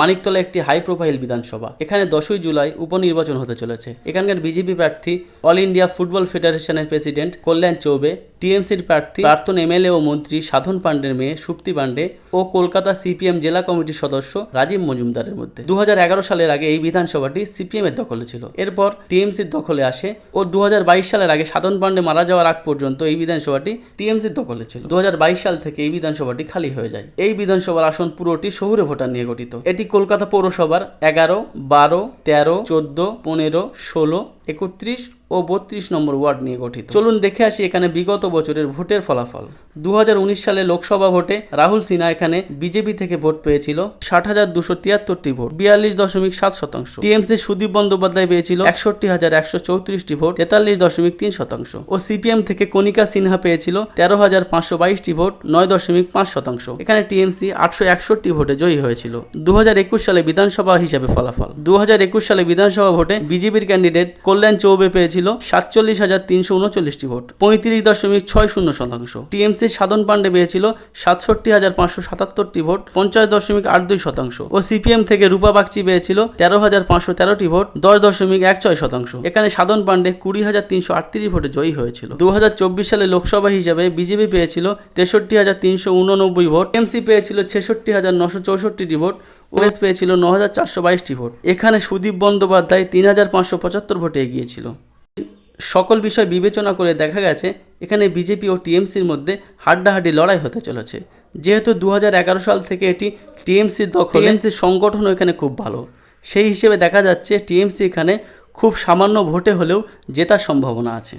মানিকতলা একটি high profile বিধানসভা। এখানে দশই জুলাই উপনির্বাচন হতে চলেছে। এখানকার বিজেপি প্রার্থী অল ইন্ডিয়া ফুটবল ফেডারেশনের প্রেসিডেন্ট কল্যাণ চৌবে, টিএমসির প্রার্থী প্রাক্তন এমএলএ ও মন্ত্রী সাধন পাণ্ডের মেয়ে সুপ্তি পাণ্ডে ও কলকাতা সিপিএম জেলা কমিটির সদস্য রাজীব মজুমদারের মধ্যে। দু হাজার এগারো সালের আগে এই বিধানসভাটি সিপিএম এর দখলে ছিল। এরপর টিএমসির দখলে আসে ও দু হাজার বাইশ সালের আগে সাধন পাণ্ডে মারা যাওয়ার আগ পর্যন্ত এই বিধানসভাটি টিএমসির দখলে ছিল। দু হাজার বাইশ সাল থেকে এই বিধানসভাটি খালি হয়ে যায়। এই বিধানসভার আসন পুরোটি শহুরে ভোটার নিয়ে গঠিত। এটি কলকাতা পৌরসভার এগারো বারো তেরো চোদ্দ পনেরো ষোলো একত্রিশ ও বত্রিশ নম্বর ওয়ার্ড নিয়ে গঠিত। চলুন দেখে আসি এখানে বিগত বছরের ভোটের ফলাফল। দুহাজার উনিশ সালে লোকসভা ভোটে রাহুল সিনহা এখানে বিজেপি থেকে ভোট পেয়েছিল ষাট হাজার দুশো তিয়াত্তরটি ভোট, বিয়াল্লিশ দশমিক সাত শতাংশ। টিএমসি সুদীপ বন্দ্যোপাধ্যায় পেয়েছিল একষট্টি হাজার একশো চৌত্রিশটি ভোট, তেতাল্লিশ দশমিক তিন শতাংশ। ও সিপিএম থেকে কনিকা সিনহা পেয়েছিল তেরো হাজার পাঁচশো বাইশটি ভোট, নয় দশমিক পাঁচ শতাংশ। এখানে টিএমসি আটশো একষট্টি ভোটে জয়ী হয়েছিল। দু হাজার একুশ সালে বিধানসভা হিসাবে ফলাফল। দু হাজার একুশ সালে বিধানসভা ভোটে বিজেপির ক্যান্ডিডেট কল্যাণ চৌবে পেয়েছিল সাতচল্লিশ হাজার তিনশো উনচল্লিশটি ভোট, পঁয়ত্রিশ দশমিক ছয় শূন্য শতাংশ। টিএমসির সাধন পাণ্ডে পেয়েছিল সাতষট্টি হাজার পাঁচশো সাতাত্তরটি ভোট, পঞ্চাশ দশমিক আট দুই শতাংশ। ও সিপিএম থেকে রূপা বাগচি পেয়েছিল তেরো হাজার পাঁচশো তেরোটি ভোট, দশ দশমিক এক ছয় শতাংশ। এখানে সাধন পাণ্ডে কুড়ি হাজার তিনশো আটত্রিশ ভোটে জয়ী হয়েছিল। দু হাজার চব্বিশ সালে লোকসভা হিসাবে বিজেপি পেয়েছিল তেষট্টি হাজার তিনশো উননব্বই ভোট এমসি পেয়েছিল ছেষট্টি হাজার নশো চৌষট্টিটি ভোট ওএস পেয়েছিল ন হাজার চারশো বাইশটি ভোট। এখানে সুদীপ বন্দ্যোপাধ্যায় তিন হাজার পাঁচশো পঁচাত্তর ভোটে এগিয়েছিল। সকল বিষয় বিবেচনা করে দেখা গেছে, এখানে বিজেপি ও টিএমসির মধ্যে হাড্ডাহাড্ডি লড়াই হতে চলেছে। যেহেতু দু হাজার এগারো সাল থেকে এটি টিএমসির দখল টিএমসির সংগঠনও এখানে খুব ভালো। সেই হিসেবে দেখা যাচ্ছে, টিএমসি এখানে খুব সামান্য ভোটে হলেও জেতার সম্ভাবনা আছে।